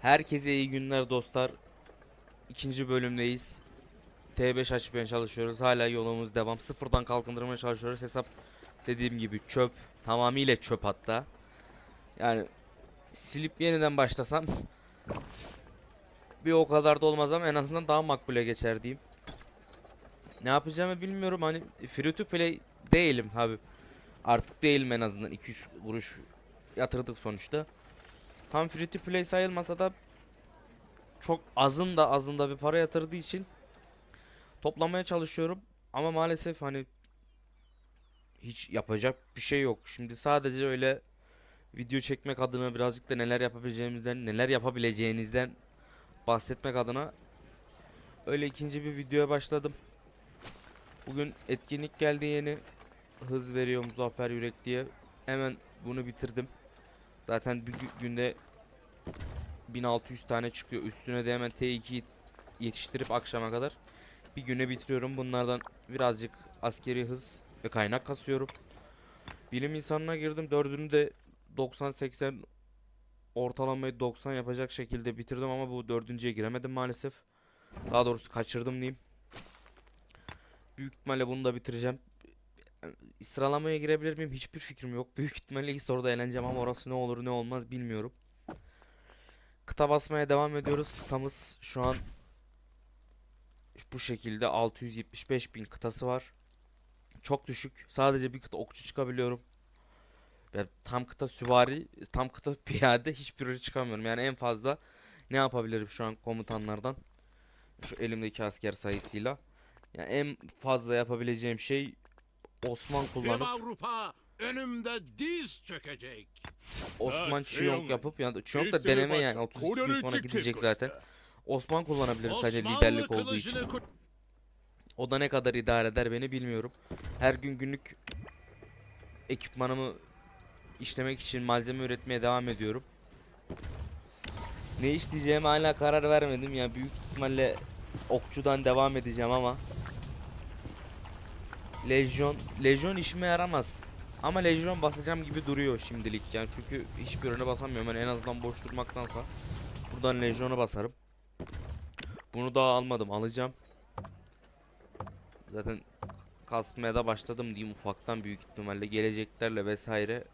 Herkese iyi günler dostlar. İkinci bölümdeyiz. T5 açmaya çalışıyoruz. Hala yolumuz devam. Sıfırdan kalkındırmaya çalışıyoruz. Hesap dediğim gibi çöp. Tamamıyla çöp hatta. Yani silip yeniden başlasam bir o kadar da olmaz ama en azından daha makbule geçer diyeyim. Ne yapacağımı bilmiyorum. Hani free to play değilim abi. Artık değilim en azından 2-3 kuruş yatırdık sonuçta. Tam free to play sayılmasa da çok azın da azın da bir para yatırdığı için toplamaya çalışıyorum. Ama maalesef hani hiç yapacak bir şey yok. Şimdi sadece öyle video çekmek adına birazcık da neler yapabileceğimizden, neler yapabileceğinizden bahsetmek adına öyle ikinci bir videoya başladım. Bugün etkinlik geldi yeni. Hız veriyor Muzaffer Yürek diye. Hemen bunu bitirdim. Zaten bir gü- günde 1600 tane çıkıyor. Üstüne de hemen T2'yi yetiştirip akşama kadar bir güne bitiriyorum. Bunlardan birazcık askeri hız ve kaynak kasıyorum. Bilim insanına girdim. Dördünü de 90-80 ortalamayı 90 yapacak şekilde bitirdim ama bu dördüncüye giremedim maalesef. Daha doğrusu kaçırdım diyeyim. Büyük ihtimalle bunu da bitireceğim. Sıralamaya girebilir miyim? Hiçbir fikrim yok. Büyük ihtimalle ilk soruda eğleneceğim ama orası ne olur ne olmaz bilmiyorum. Kıta basmaya devam ediyoruz. Kıtamız şu an bu şekilde 675 bin kıtası var. Çok düşük. Sadece bir kıta okçu çıkabiliyorum. Ve tam kıta süvari, tam kıta piyade hiçbiri çıkamıyorum. Yani en fazla ne yapabilirim şu an komutanlardan? Şu elimdeki asker sayısıyla. Yani en fazla yapabileceğim şey Osman Tüm kullanıp Avrupa önümde diz çökecek. Osman Çiyonk yapıp yani Çiyonk da deneme yani 32 gün sonra gidecek zaten. Osman kullanabilirim sadece liderlik olduğu için. O da ne kadar idare eder beni bilmiyorum. Her gün günlük ekipmanımı işlemek için malzeme üretmeye devam ediyorum. Ne işleyeceğime hala karar vermedim ya. Büyük ihtimalle okçudan devam edeceğim ama Lejyon Lejyon işime yaramaz. Ama Lejyon basacağım gibi duruyor şimdilik yani çünkü hiçbirine basamıyorum. Yani en azından boş durmaktansa buradan Lejyon'a basarım. Bunu daha almadım, alacağım. Zaten kasmaya da başladım diyeyim ufaktan büyük ihtimalle geleceklerle vesaire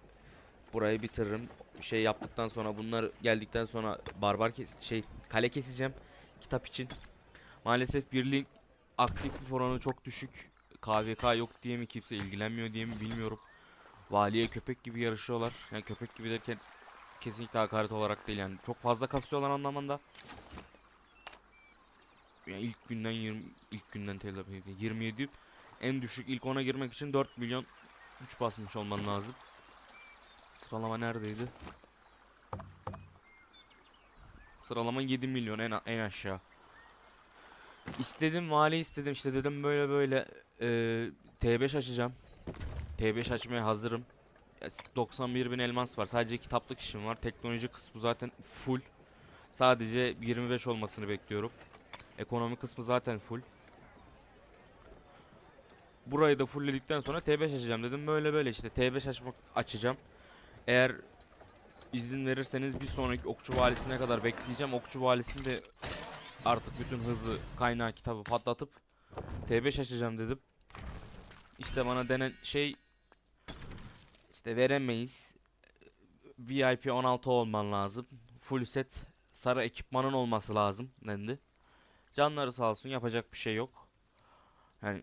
burayı bitiririm. Şey yaptıktan sonra bunlar geldikten sonra barbar kes şey kale keseceğim kitap için. Maalesef birliğin aktiflik oranı çok düşük. KVK yok diye mi kimse ilgilenmiyor diye mi bilmiyorum. Valiye köpek gibi yarışıyorlar. Yani köpek gibi derken kesinlikle hakaret olarak değil yani. Çok fazla kasıyorlar anlamında. Yani ilk günden 20 ilk günden tabii 27 en düşük ilk 10'a girmek için 4 milyon 3 basmış olman lazım. Sıralama neredeydi? Sıralama 7 milyon en, en aşağı. İstedim vali istedim işte dedim böyle böyle e, T5 açacağım. T5 açmaya hazırım. Ya, s- 91 bin elmas var. Sadece kitaplık işim var. Teknoloji kısmı zaten full. Sadece 25 olmasını bekliyorum. Ekonomi kısmı zaten full. Burayı da fullledikten sonra T5 açacağım dedim. Böyle böyle işte T5 açmak açacağım. Eğer izin verirseniz bir sonraki okçu valisine kadar bekleyeceğim. Okçu valisinde artık bütün hızı kaynağı kitabı patlatıp T5 açacağım dedim. İşte bana denen şey işte veremeyiz. VIP 16 olman lazım. Full set sarı ekipmanın olması lazım dendi. Canları sağ olsun yapacak bir şey yok. Yani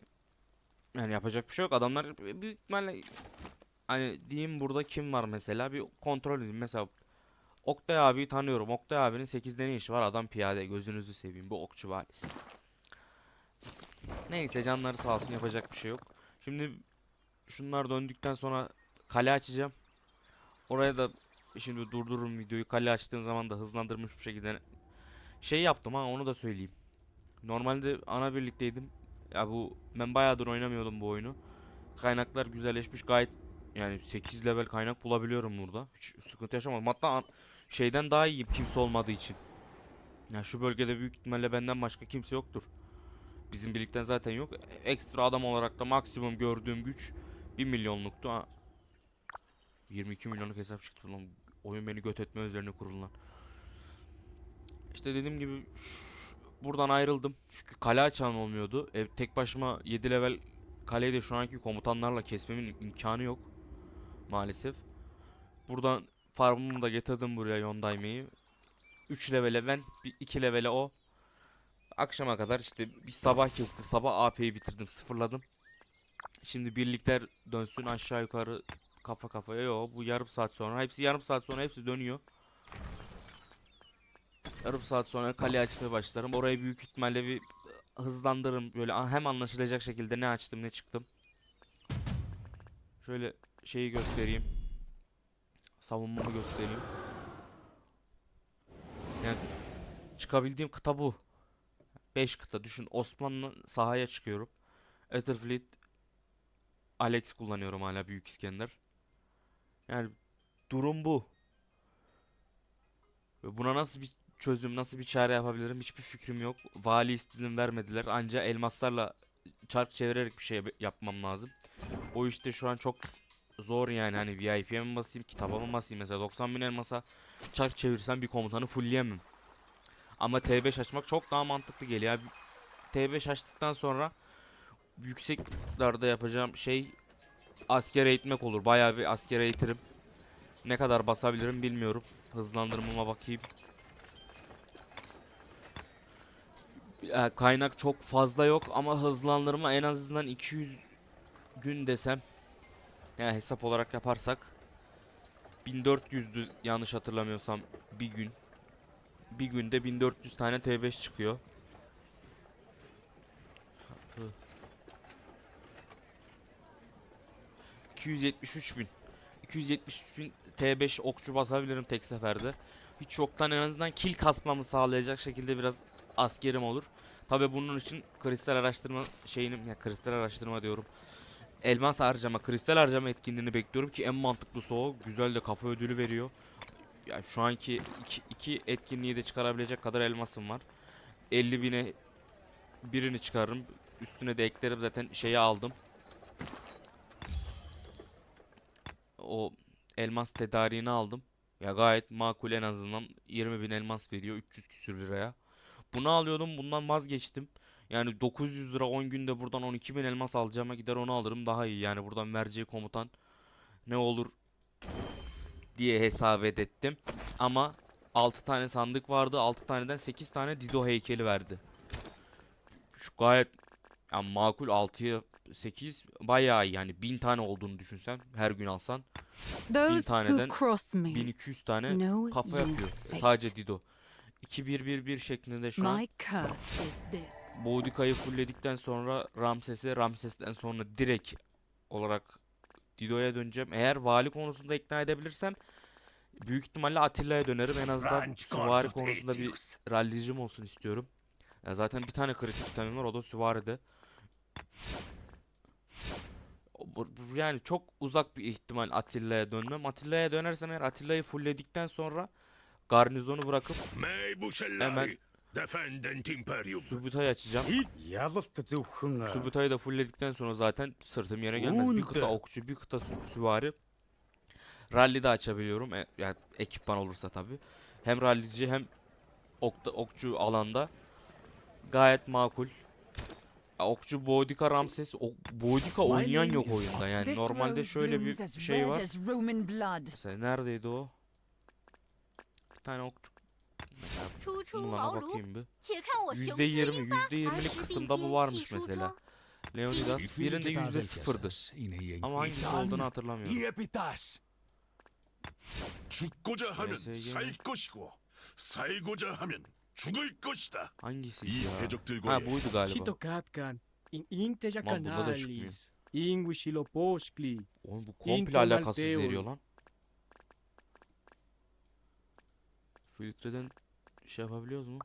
yani yapacak bir şey yok. Adamlar büyük ihtimalle hani diyeyim burada kim var mesela bir kontrol edeyim. Mesela Oktay abiyi tanıyorum. Oktay abinin 8'de ne işi var? Adam piyade. Gözünüzü seveyim. Bu okçu valisi. Neyse canları sağ olsun yapacak bir şey yok. Şimdi şunlar döndükten sonra kale açacağım. Oraya da şimdi durdururum videoyu. Kale açtığın zaman da hızlandırmış bir şekilde şey yaptım ha onu da söyleyeyim. Normalde ana birlikteydim. Ya bu ben bayağıdır oynamıyordum bu oyunu. Kaynaklar güzelleşmiş gayet yani 8 level kaynak bulabiliyorum burada. Hiç sıkıntı yaşamadım. Hatta şeyden daha iyi kimse olmadığı için. Ya şu bölgede büyük ihtimalle benden başka kimse yoktur. Bizim birlikten zaten yok. Ekstra adam olarak da maksimum gördüğüm güç 1 milyonluktu. Ha. 22 milyonluk hesap çıktı lan. Oyun beni göt etme üzerine kurulan. işte dediğim gibi buradan ayrıldım. Çünkü kale açan olmuyordu. E, tek başıma 7 level kaleyi de şu anki komutanlarla kesmemin imkanı yok. Maalesef. Buradan farmımı da getirdim buraya Yondaime'yi. 3 levele ben, 2 levele o. Akşama kadar işte bir sabah kestim. Sabah AP'yi bitirdim, sıfırladım. Şimdi birlikler dönsün aşağı yukarı kafa kafaya. Yo bu yarım saat sonra. Hepsi yarım saat sonra hepsi dönüyor. Yarım saat sonra kale açmaya başlarım. Orayı büyük ihtimalle bir hızlandırırım. Böyle hem anlaşılacak şekilde ne açtım ne çıktım. Şöyle şeyi göstereyim. Savunmamı göstereyim. Yani çıkabildiğim kıta bu. 5 kıta düşün. Osmanlı sahaya çıkıyorum. Etherfleet Alex kullanıyorum hala Büyük İskender. Yani durum bu. Buna nasıl bir çözüm, nasıl bir çare yapabilirim hiçbir fikrim yok. Vali istedim vermediler. Anca elmaslarla çark çevirerek bir şey yap- yapmam lazım. O işte şu an çok zor yani hani VIP'ye mi basayım, kitaba mı basayım mesela 90 bin elmasa çark çevirsem bir komutanı fullleyemem. Ama T5 açmak çok daha mantıklı geliyor. Abi, T5 açtıktan sonra yükseklarda yapacağım şey asker eğitmek olur. Bayağı bir asker eğitirim. Ne kadar basabilirim bilmiyorum. Hızlandırmama bakayım. Kaynak çok fazla yok ama hızlandırma en azından 200 gün desem. Yani hesap olarak yaparsak 1400'dü yanlış hatırlamıyorsam bir gün. Bir günde 1400 tane T5 çıkıyor. Hı. 273 bin. 273 bin T5 okçu basabilirim tek seferde. Hiç yoktan en azından kill kasmamı sağlayacak şekilde biraz askerim olur. Tabi bunun için kristal araştırma şeyini ya kristal araştırma diyorum. Elmas harcama, kristal harcama etkinliğini bekliyorum ki en mantıklısı o. Güzel de kafa ödülü veriyor. Yani şu anki iki, iki etkinliği de çıkarabilecek kadar elmasım var. 50 bine birini çıkarırım. Üstüne de eklerim zaten şeyi aldım. O elmas tedariğini aldım. Ya gayet makul en azından 20 bin elmas veriyor 300 küsür liraya. Bunu alıyordum bundan vazgeçtim. Yani 900 lira 10 günde buradan 12 bin elmas alacağıma gider onu alırım daha iyi. Yani buradan vereceği komutan ne olur diye hesap ettim. Ama 6 tane sandık vardı. 6 taneden 8 tane Dido heykeli verdi. Şu gayet yani makul 6'ya 8 bayağı iyi yani 1000 tane olduğunu düşünsen her gün alsan Those who taneden cross me 1200 tane kafa yapıyor. fate. Sadece Dido. 2-1-1-1 şeklinde şu an. Boudica'yı fullledikten sonra Ramses'e, Ramses'ten sonra direkt olarak Dido'ya döneceğim. Eğer vali konusunda ikna edebilirsem büyük ihtimalle Atilla'ya dönerim. En azından süvari konusunda bir rallicim olsun istiyorum. Ya zaten bir tane kritik itemim var o da süvaride. Yani çok uzak bir ihtimal Atilla'ya dönmem. Atilla'ya dönersem eğer Atilla'yı fullledikten sonra garnizonu bırakıp Hemen- Defendant Imperium. Subutay'ı açacağım. Subutay'ı da fullledikten sonra zaten sırtım yere gelmez. Bir kıta okçu, bir kıta süvari. Rally de açabiliyorum. E, yani ekipman olursa tabi. Hem rallici hem okta, okçu alanda. Gayet makul. Okçu Boydika Ramses ok, Boydika oynayan yok oyunda yani normalde şöyle bir şey var. Mesela neredeydi o? Bir tane okçu Çuğ çuğ Bunlara bakayım bir. Yüzde yirmi, yüzde yirmilik kısımda bu varmış mesela. Leonidas birinde yüzde sıfırdı. Ama hangisi olduğunu hatırlamıyorum. 죽고자 하면 네, 세계는- 살 것이고 살고자 하면 죽을 것이다. Hangisi 이 ya? 해적들과의 Ha buydu galiba. Chito Katkan, in Inteja Aman bunda da Canalis, Inguishilo Poskli, Oğlum bu komple alakasız Intomalteo. veriyor lan. Filtreden şey yapabiliyoruz mu?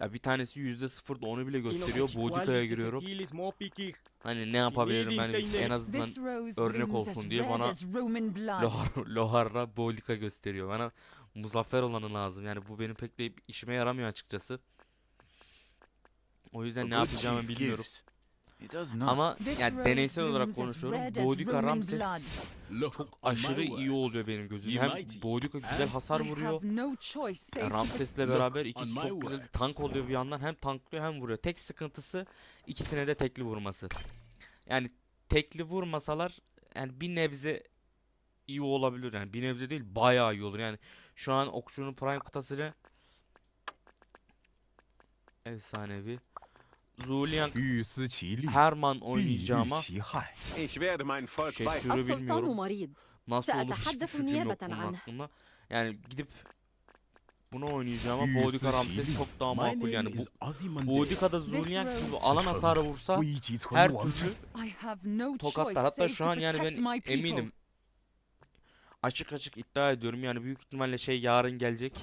Ya bir tanesi yüzde sıfırda onu bile gösteriyor. Boudica'ya giriyorum. Sekilis Mopikih, Hani ne yapabilirim hani en azından örnek olsun diye bana. Lohar, Lohar'la Boudica gösteriyor. Bana muzaffer olanı lazım. Yani bu benim pek de işime yaramıyor açıkçası. O yüzden ne yapacağımı bilmiyorum. Ama yani deneysel olarak konuşuyorum. Roman Ramses çok aşırı iyi oluyor benim gözümde. Ye Hem Boudica güzel hasar vuruyor. Yani Ramses'le beraber ikisi çok güzel tank oluyor bir yandan hem tanklıyor hem vuruyor. Tek sıkıntısı ikisine de tekli vurması. Yani tekli vurmasalar yani bir nebze iyi olabilir yani bir nebze değil bayağı iyi olur yani şu an okçunun prime kıtasıyla efsanevi Zulian Herman oynayacağıma teşekkürü bilmiyorum. Nasıl olur hiçbir fikrim yok bunun hakkında. Yani gidip bunu oynayacağıma Bodika Ramses çok daha makul yani. Bu, Bodika'da Zulyan gibi alan hasarı vursa her türlü tokatlar. Hatta şu an yani ben eminim. Açık açık iddia ediyorum yani büyük ihtimalle şey yarın gelecek.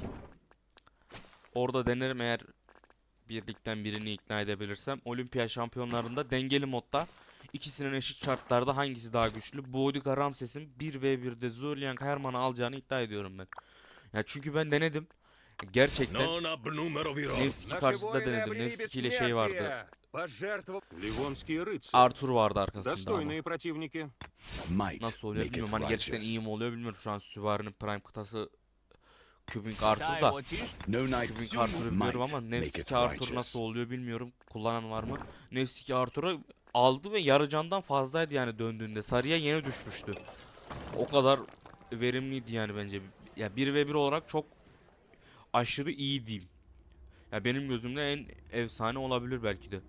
Orada denerim eğer birlikten birini ikna edebilirsem Olimpiya şampiyonlarında dengeli modda ikisinin eşit şartlarda hangisi daha güçlü? Boudika Ramses'in 1v1'de Zulian Herman'ı alacağını iddia ediyorum ben. Ya çünkü ben denedim. Gerçekten Nevski karşısında denedim. Nevski ile şey vardı. Arthur vardı arkasında ama. Nasıl oluyor bilmiyorum. Hani gerçekten iyi mi oluyor bilmiyorum. Şu an Süvari'nin Prime kıtası Kübink Arthur da. Kübink Arthur'u biliyorum ama Nevski Arthur nasıl oluyor bilmiyorum. Kullanan var mı? Nevski Arthur'u aldı ve yarı candan fazlaydı yani döndüğünde. Sarıya yeni düşmüştü. O kadar verimliydi yani bence. Ya 1 ve 1 olarak çok aşırı iyi diyeyim. Ya benim gözümde en efsane olabilir belki de.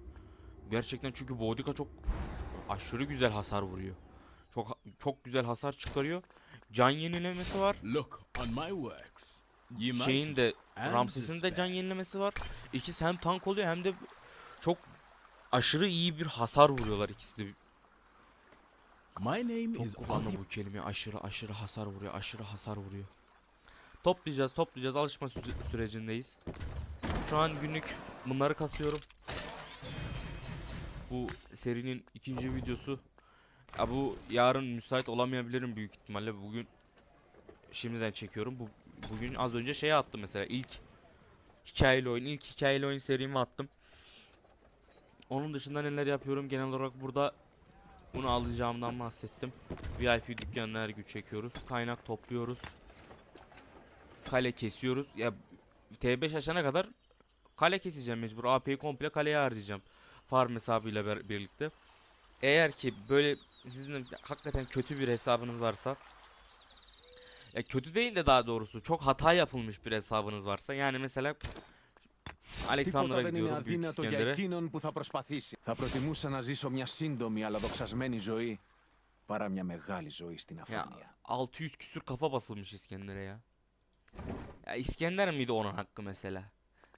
Gerçekten çünkü Boudica çok aşırı güzel hasar vuruyor. Çok çok güzel hasar çıkarıyor. Can yenilemesi var. Look on my works. Şeyin de Ramses'in de can yenilemesi var. İkisi hem tank oluyor hem de çok aşırı iyi bir hasar vuruyorlar ikisi de. My name is Çok kullandım Ozzy. bu kelimeyi. Aşırı aşırı hasar vuruyor. Aşırı hasar vuruyor. Toplayacağız, toplayacağız. Alışma süre- sürecindeyiz. Şu an günlük bunları kasıyorum. Bu serinin ikinci videosu. Ya bu yarın müsait olamayabilirim büyük ihtimalle. Bugün şimdiden çekiyorum. Bu bugün az önce şeye attım mesela ilk hikayeli oyun, ilk hikayeli oyun serimi attım. Onun dışında neler yapıyorum genel olarak burada bunu alacağımdan bahsettim. VIP dükkanına her gün çekiyoruz. Kaynak topluyoruz. Kale kesiyoruz. Ya T5 açana kadar kale keseceğim mecbur. AP'yi komple kaleye harcayacağım. Farm hesabıyla birlikte. Eğer ki böyle sizin hakikaten kötü bir hesabınız varsa ya kötü değil de daha doğrusu çok hata yapılmış bir hesabınız varsa yani mesela Alexander'a δεν είναι gidiyorum Büyük αδύνατο για İskender'e. εκείνον που θα προσπαθήσει. Θα προτιμούσα να ζήσω μια σύντομη αλλά δοξασμένη ζωή παρά μια μεγάλη ζωή στην Ya αφάνεια. 600 küsür kafa basılmış İskender'e ya. Ya İskender miydi onun hakkı mesela?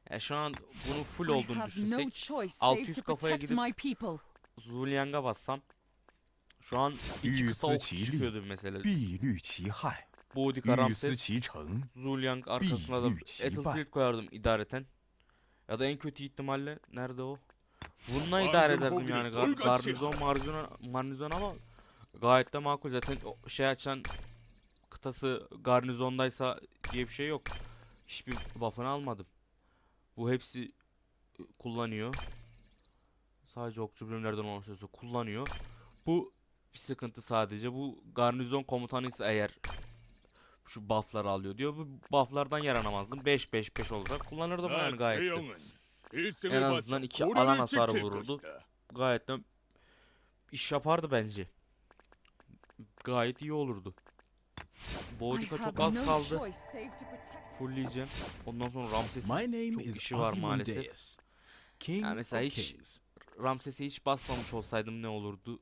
Ya şu an bunun full I olduğunu have no düşünsek choice 600 save to kafaya protect gidip- my people. Zuliang'a bassam şu an iki Yüzü kıta ok çiğli. çıkıyordu mesela. 必虑其害， Budi Karamses, Zulyang arkasına da Battlefield koyardım idareten. Ya da en kötü ihtimalle nerede o? Bununla idare ederdim yani. Gar garnizon, marnizon, marnizon ama gayet de makul. Zaten şey açan kıtası garnizondaysa diye bir şey yok. Hiçbir buff'ını almadım. Bu hepsi ıı, kullanıyor. Sadece okçu bölümlerden olan sözü kullanıyor. Bu bir sıkıntı sadece. Bu garnizon komutanıysa eğer şu buff'ları alıyor diyor. Bu buff'lardan yaranamazdım. 5 5 5 olacak. Kullanırdım yani gayet. En azından iki alan hasarı vururdu. Gayet de iş yapardı bence. Gayet iyi olurdu. Boğucuk'a çok az kaldı. Fullleyeceğim. Ondan sonra Ramses'in çok işi var maalesef. Yani mesela hiç Ramses'e hiç basmamış olsaydım ne olurdu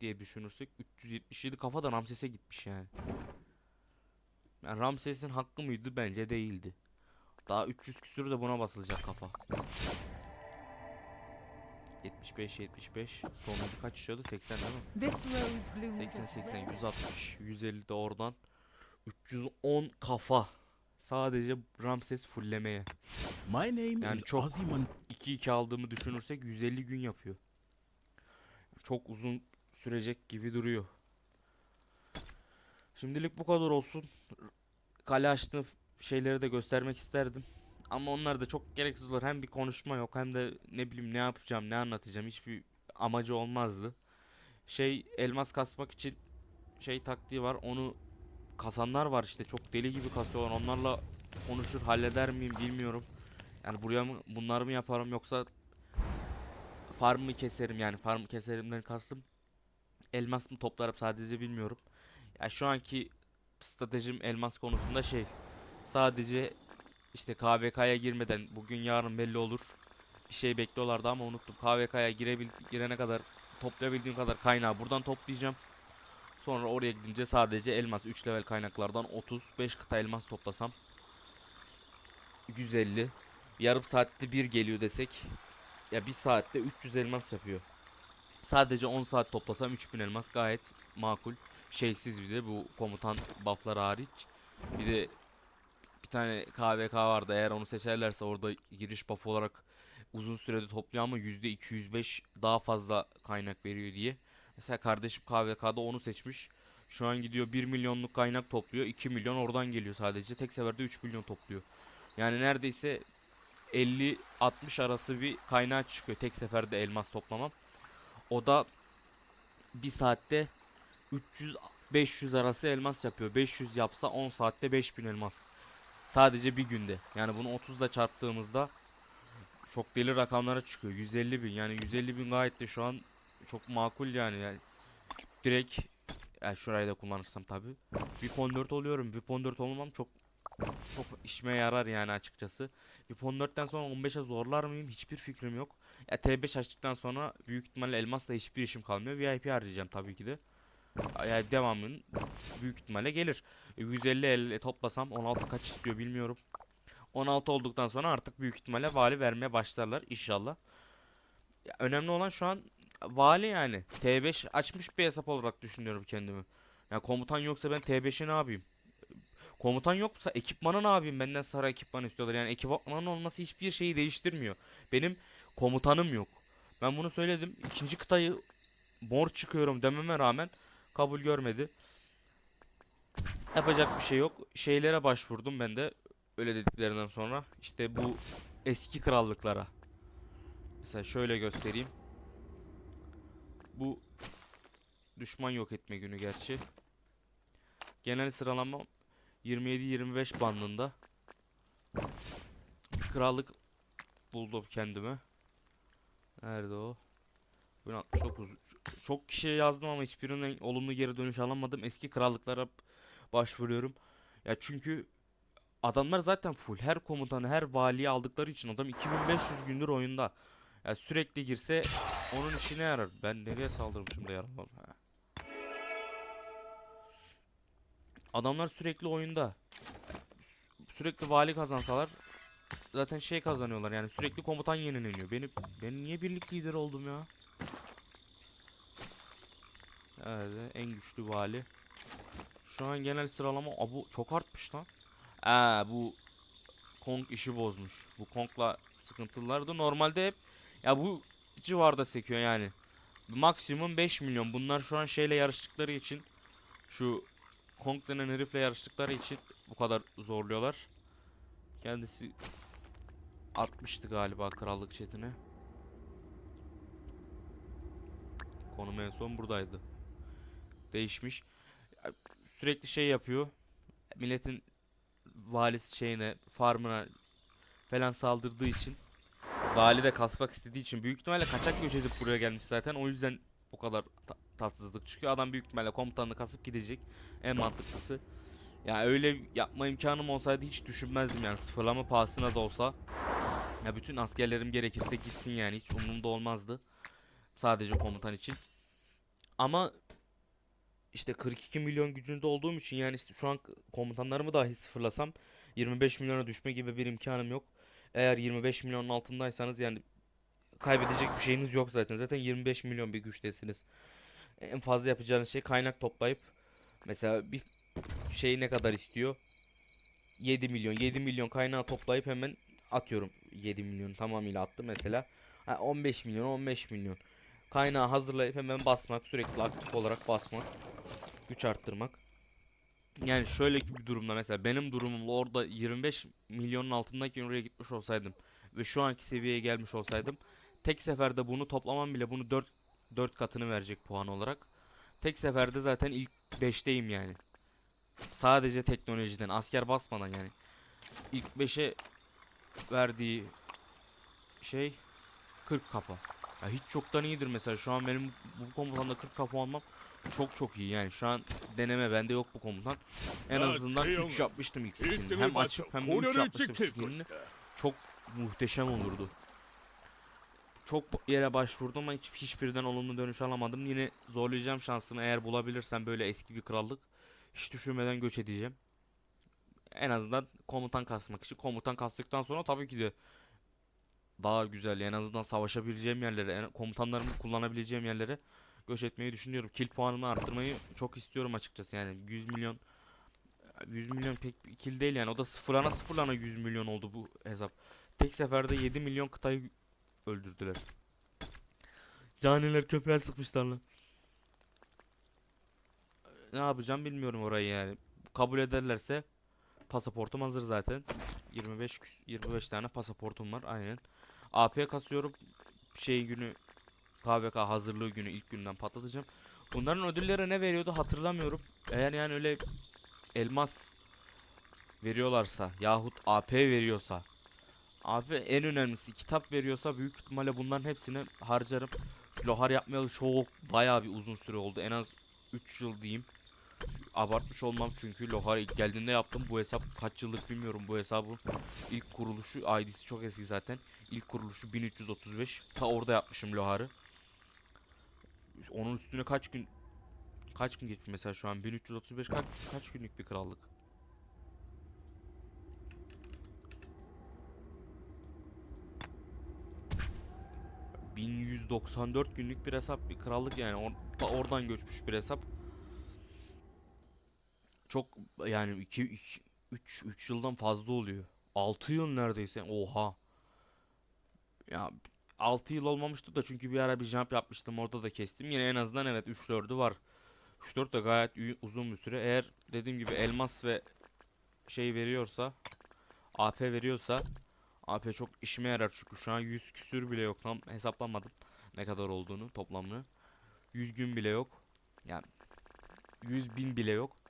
diye düşünürsek 377 kafadan Ramses'e gitmiş yani. Yani Ramses'in hakkı mıydı? Bence değildi. Daha 300 küsür de buna basılacak kafa. 75 75 sonuncu kaç işiyordu? 80 değil mi? This rose blooms 80 as 80 red 160 150 de oradan 310 kafa sadece Ramses fullemeye. My name Yani is çok- Ozyman. 2-2 aldığımı düşünürsek 150 gün yapıyor. Çok uzun sürecek gibi duruyor. Şimdilik bu kadar olsun. Kale açtığım şeyleri de göstermek isterdim. Ama onlar da çok gereksiz olur. Hem bir konuşma yok hem de ne bileyim ne yapacağım, ne anlatacağım hiçbir amacı olmazdı. Şey elmas kasmak için şey taktiği var. Onu kasanlar var işte çok deli gibi kasıyorlar. Onlarla konuşur halleder miyim bilmiyorum. Yani buraya mı bunları mı yaparım yoksa farm mı keserim yani farm keserimden kastım elmas mı toplarım sadece bilmiyorum. Ya şu anki stratejim elmas konusunda şey sadece işte KVK'ya girmeden bugün yarın belli olur. Bir şey bekliyorlardı ama unuttum. KVK'ya girebil girene kadar toplayabildiğim kadar kaynağı buradan toplayacağım. Sonra oraya gidince sadece elmas 3 level kaynaklardan 35 kıta elmas toplasam 150 yarım saatte bir geliyor desek ya bir saatte 300 elmas yapıyor. Sadece 10 saat toplasam 3000 elmas gayet makul. Şeysiz bir de bu komutan buff'ları hariç. Bir de bir tane KVK vardı eğer onu seçerlerse orada giriş buff olarak uzun sürede topluyor ama %205 daha fazla kaynak veriyor diye. Mesela kardeşim KVK'da onu seçmiş. Şu an gidiyor 1 milyonluk kaynak topluyor. 2 milyon oradan geliyor sadece. Tek seferde 3 milyon topluyor. Yani neredeyse 50-60 arası bir kaynağı çıkıyor tek seferde elmas toplamam. O da bir saatte 300-500 arası elmas yapıyor. 500 yapsa 10 saatte 5000 elmas. Sadece bir günde. Yani bunu 30 ile çarptığımızda çok deli rakamlara çıkıyor. 150 bin yani 150 bin gayet de şu an çok makul yani. yani direkt yani şurayı da kullanırsam tabi. VIP 14 oluyorum. VIP 14 olmam çok çok işime yarar yani açıkçası. VIP 14'ten sonra 15'e zorlar mıyım? Hiçbir fikrim yok. Ya T5 açtıktan sonra büyük ihtimalle elmasla hiçbir işim kalmıyor. VIP harcayacağım tabii ki de. Yani devamının büyük ihtimalle gelir. E, 150 el toplasam 16 kaç istiyor bilmiyorum. 16 olduktan sonra artık büyük ihtimalle vali vermeye başlarlar inşallah. Ya, önemli olan şu an vali yani. T5 açmış bir hesap olarak düşünüyorum kendimi. Ya komutan yoksa ben T5'i ne yapayım? Komutan yoksa ekipmanı ne yapayım? Benden sarı ekipman istiyorlar. Yani ekipmanın olması hiçbir şeyi değiştirmiyor. Benim komutanım yok. Ben bunu söyledim. İkinci kıtayı mor çıkıyorum dememe rağmen kabul görmedi. Yapacak bir şey yok. Şeylere başvurdum ben de öyle dediklerinden sonra. İşte bu eski krallıklara. Mesela şöyle göstereyim. Bu düşman yok etme günü gerçi. Genel sıralama 27-25 bandında. Krallık buldum kendime. Nerede o? 1069. Çok kişiye yazdım ama hiçbirinden olumlu geri dönüş alamadım. Eski krallıklara başvuruyorum. Ya çünkü adamlar zaten full. Her komutanı, her valiyi aldıkları için adam 2500 gündür oyunda. Ya sürekli girse onun işine yarar. Ben nereye saldırmışım da yaramam. Adamlar sürekli oyunda. Sürekli vali kazansalar zaten şey kazanıyorlar yani sürekli komutan yenileniyor. Benim ben niye birlik lider oldum ya? Evet en güçlü vali. Şu an genel sıralama Aa, bu çok artmış lan. Aa bu Kong işi bozmuş. Bu Kong'la sıkıntılılardı. Normalde hep ya bu civarda sekiyor yani. Maksimum 5 milyon. Bunlar şu an şeyle yarıştıkları için şu Kong denen herifle yarıştıkları için bu kadar zorluyorlar. Kendisi atmıştı galiba krallık chatine. Konum en son buradaydı. Değişmiş. Sürekli şey yapıyor. Milletin valisi şeyine, farmına falan saldırdığı için vali de kasmak istediği için büyük ihtimalle kaçak göç edip buraya gelmiş zaten. O yüzden bu kadar ta- tatsızlık çıkıyor. Adam büyük ihtimalle komutanını kasıp gidecek. En mantıklısı. Ya öyle yapma imkanım olsaydı hiç düşünmezdim yani sıfırlama pahasına da olsa. Ya bütün askerlerim gerekirse gitsin yani hiç umurumda olmazdı. Sadece komutan için. Ama işte 42 milyon gücünde olduğum için yani şu an komutanlarımı dahi sıfırlasam 25 milyona düşme gibi bir imkanım yok. Eğer 25 milyonun altındaysanız yani kaybedecek bir şeyiniz yok zaten. Zaten 25 milyon bir güçtesiniz. En fazla yapacağınız şey kaynak toplayıp mesela bir şey ne kadar istiyor? 7 milyon. 7 milyon kaynağı toplayıp hemen atıyorum. 7 milyon tamamıyla attı mesela. Ha, 15 milyon 15 milyon. Kaynağı hazırlayıp hemen basmak. Sürekli aktif olarak basmak. Güç arttırmak. Yani şöyle bir durumda mesela benim durumumla orada 25 milyonun altındayken oraya gitmiş olsaydım ve şu anki seviyeye gelmiş olsaydım tek seferde bunu toplamam bile bunu 4 4 katını verecek puan olarak. Tek seferde zaten ilk 5'teyim yani. Sadece teknolojiden asker basmadan yani. İlk 5'e verdiği şey 40 kafa. Ya hiç çoktan iyidir mesela. Şu an benim bu komutanda 40k puanlam çok çok iyi yani. Şu an deneme bende yok bu komutan. En azından 3 yapmıştım ilk skinini. Hem açıp hem de 3 yapmıştım skinini. Çok muhteşem olurdu. Çok yere başvurdum ama hiç, hiçbirden olumlu dönüş alamadım. Yine zorlayacağım şansını eğer bulabilirsem böyle eski bir krallık. Hiç düşünmeden göç edeceğim. En azından komutan kasmak için. Komutan kastıktan sonra tabii ki de daha güzel en azından savaşabileceğim yerlere, komutanlarımı kullanabileceğim yerlere göç etmeyi düşünüyorum. Kill puanımı arttırmayı çok istiyorum açıkçası. Yani 100 milyon 100 milyon pek bir kill değil yani. O da sıfırlana sıfırlana 100 milyon oldu bu hesap. Tek seferde 7 milyon kıtayı öldürdüler. Caniler köpeğe sıkmışlar lan. Ne yapacağım bilmiyorum orayı yani. Kabul ederlerse pasaportum hazır zaten. 25 küs- 25 tane pasaportum var aynen. AP kasıyorum. Şey günü KVK hazırlığı günü ilk günden patlatacağım. Bunların ödülleri ne veriyordu hatırlamıyorum. Eğer yani öyle elmas veriyorlarsa yahut AP veriyorsa Abi en önemlisi kitap veriyorsa büyük ihtimalle bunların hepsini harcarım. Lohar yapmayalı çok bayağı bir uzun süre oldu. En az 3 yıl diyeyim. Abartmış olmam çünkü Lohar ilk geldiğinde yaptım. Bu hesap kaç yıllık bilmiyorum bu hesabın. ilk kuruluşu ID'si çok eski zaten. İlk kuruluşu 1335. Ta orada yapmışım Lohar'ı. Onun üstüne kaç gün kaç gün geçti mesela şu an 1335 kaç, kaç günlük bir krallık? ...1194 günlük bir hesap bir krallık yani Or- oradan göçmüş bir hesap. Çok yani 2 3 3 yıldan fazla oluyor. 6 yıl neredeyse. Oha. Ya 6 yıl olmamıştı da çünkü bir ara bir jump yapmıştım orada da kestim. Yine en azından evet 3-4'ü var. 3-4 de gayet uzun bir süre. Eğer dediğim gibi elmas ve şey veriyorsa AP veriyorsa AP çok işime yarar çünkü şu an 100 küsür bile yok tam hesaplamadım ne kadar olduğunu toplamını 100 gün bile yok yani 100 bin bile yok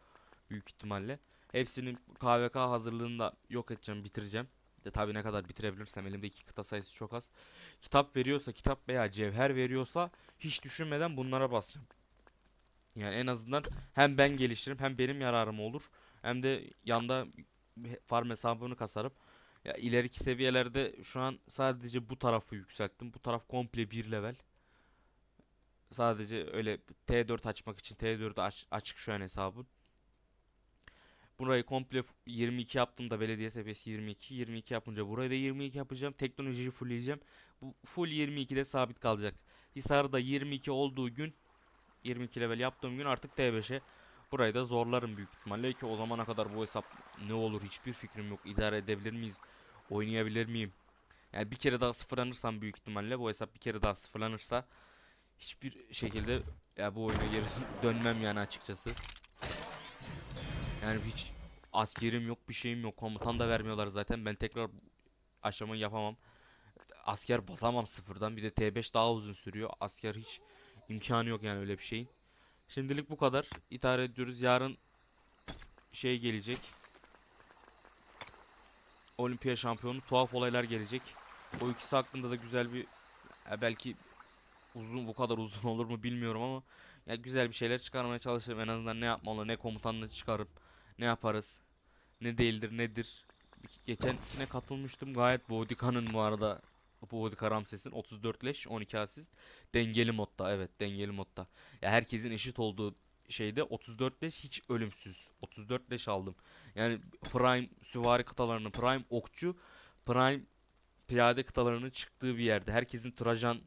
büyük ihtimalle hepsinin KVK hazırlığında yok edeceğim bitireceğim de tabi ne kadar bitirebilirsem elimde iki kıta sayısı çok az kitap veriyorsa kitap veya cevher veriyorsa hiç düşünmeden bunlara basacağım yani en azından hem ben geliştiririm hem benim yararım olur hem de yanda farm hesabını kasarım. Ya ileriki seviyelerde şu an sadece bu tarafı yükselttim. Bu taraf komple bir level. Sadece öyle T4 açmak için T4'ü aç, açık şu an hesabın. Burayı komple f- 22 yaptım da belediye seviyesi 22. 22 yapınca burayı da 22 yapacağım. Teknolojiyi fullleyeceğim. Bu full 22'de sabit kalacak. Hisar'da 22 olduğu gün 22 level yaptığım gün artık T5'e Burayı da zorlarım büyük ihtimalle ki o zamana kadar bu hesap ne olur hiçbir fikrim yok. İdare edebilir miyiz? Oynayabilir miyim? Yani bir kere daha sıfırlanırsam büyük ihtimalle bu hesap bir kere daha sıfırlanırsa hiçbir şekilde ya bu oyuna geri dönmem yani açıkçası. Yani hiç askerim yok bir şeyim yok. Komutan da vermiyorlar zaten. Ben tekrar aşamayı yapamam. Asker basamam sıfırdan. Bir de T5 daha uzun sürüyor. Asker hiç imkanı yok yani öyle bir şeyin. Şimdilik bu kadar. İdare ediyoruz. Yarın şey gelecek. Olimpiya şampiyonu tuhaf olaylar gelecek. O ikisi hakkında da güzel bir belki uzun bu kadar uzun olur mu bilmiyorum ama ya güzel bir şeyler çıkarmaya çalışırım. En azından ne yapmalı, ne komutanlığı çıkarıp ne yaparız, ne değildir, nedir. Geçenkine katılmıştım. Gayet Bodika'nın bu arada Bodika Ramses'in 34 leş 12 asist dengeli modda evet dengeli modda. Ya herkesin eşit olduğu şeyde 34 leş hiç ölümsüz. 34 leş aldım. Yani prime süvari kıtalarını, prime okçu, prime piyade kıtalarının çıktığı bir yerde. Herkesin Trajan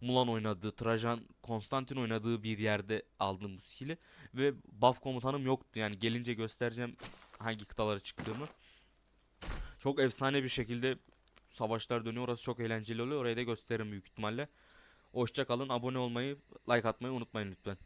Mulan oynadığı, Trajan Konstantin oynadığı bir yerde aldım bu skill'i. Ve buff komutanım yoktu. Yani gelince göstereceğim hangi kıtalara çıktığımı. Çok efsane bir şekilde savaşlar dönüyor. Orası çok eğlenceli oluyor. Orayı da gösteririm büyük ihtimalle. Hoşça kalın. Abone olmayı, like atmayı unutmayın lütfen.